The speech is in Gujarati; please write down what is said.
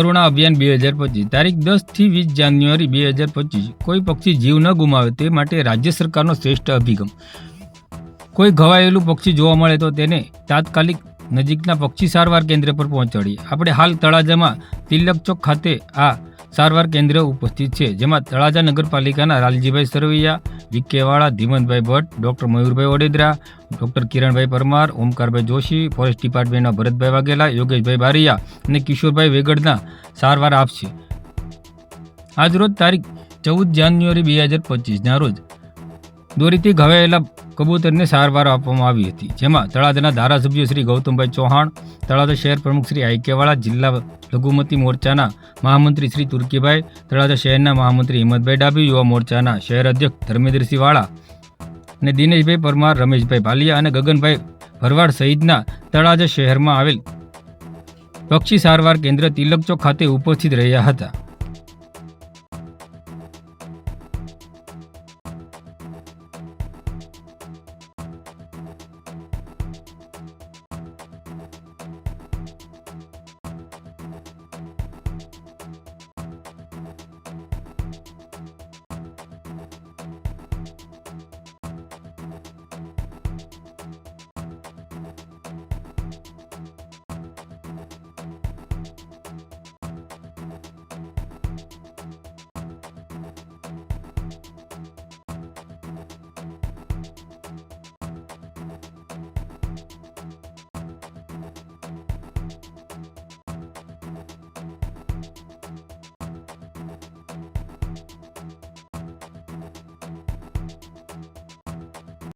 કરુણા અભિયાન બે હજાર પચીસ. તારીખ દસથી વીસ જાન્યુઆરી બે હજાર પચીસ. કોઈ પક્ષી જીવ ન ગુમાવે તે માટે રાજ્ય સરકારનો શ્રેષ્ઠ અભિગમ. કોઈ ઘવાયેલું પક્ષી જોવા મળે તો તેને તાત્કાલિક નજીકના પક્ષી સારવાર કેન્દ્ર પર પહોંચાડીએ. આપણે હાલ તળાજામાં તિલક ચોક ખાતે આ સારવાર કેન્દ્ર ઉપસ્થિત છે, જેમાં તળાજા નગરપાલિકાના Laljibhai Sarvaiya, વિકેવાળા Dhimantbhai Bhatt, doctor Mayurbhai Odedara doctor Kiranbhai Parmar, Omkarbhai Joshi, forest ડિપાર્ટમેન્ટના Bharatbhai Vaghela, Yogeshbhai Bariya અને કિશોરભાઈ વેગડના સારવાર આપશે. આજરોજ તારીખ ચૌદ જાન્યુઆરી બે હજાર પચીસના રોજ દોરીથી ઘવાયેલા કબૂતરને સારવાર આપવામાં આવી હતી, જેમાં તળાજાના ધારાસભ્ય શ્રી ગૌતમભાઈ ચૌહાણ, તળાજા શહેર પ્રમુખ શ્રી આઈકેવાળા, જિલ્લા લઘુમતી મોરચાના મહામંત્રી શ્રી તુર્કીભાઈ, તળાજા શહેરના મહામંત્રી હિંમતભાઈ ડાભી, યુવા મોરચાના શહેર અધ્યક્ષ ધર્મેન્દ્રસિંહ વાળા અને દિનેશભાઈ પરમાર, રમેશભાઈ ભાલિયા અને ગગનભાઈ ભરવાડ સહિતના તળાજા શહેરમાં આવેલ પક્ષી સારવાર કેન્દ્ર તિલક ચોક ખાતે ઉપસ્થિત રહ્યા હતા.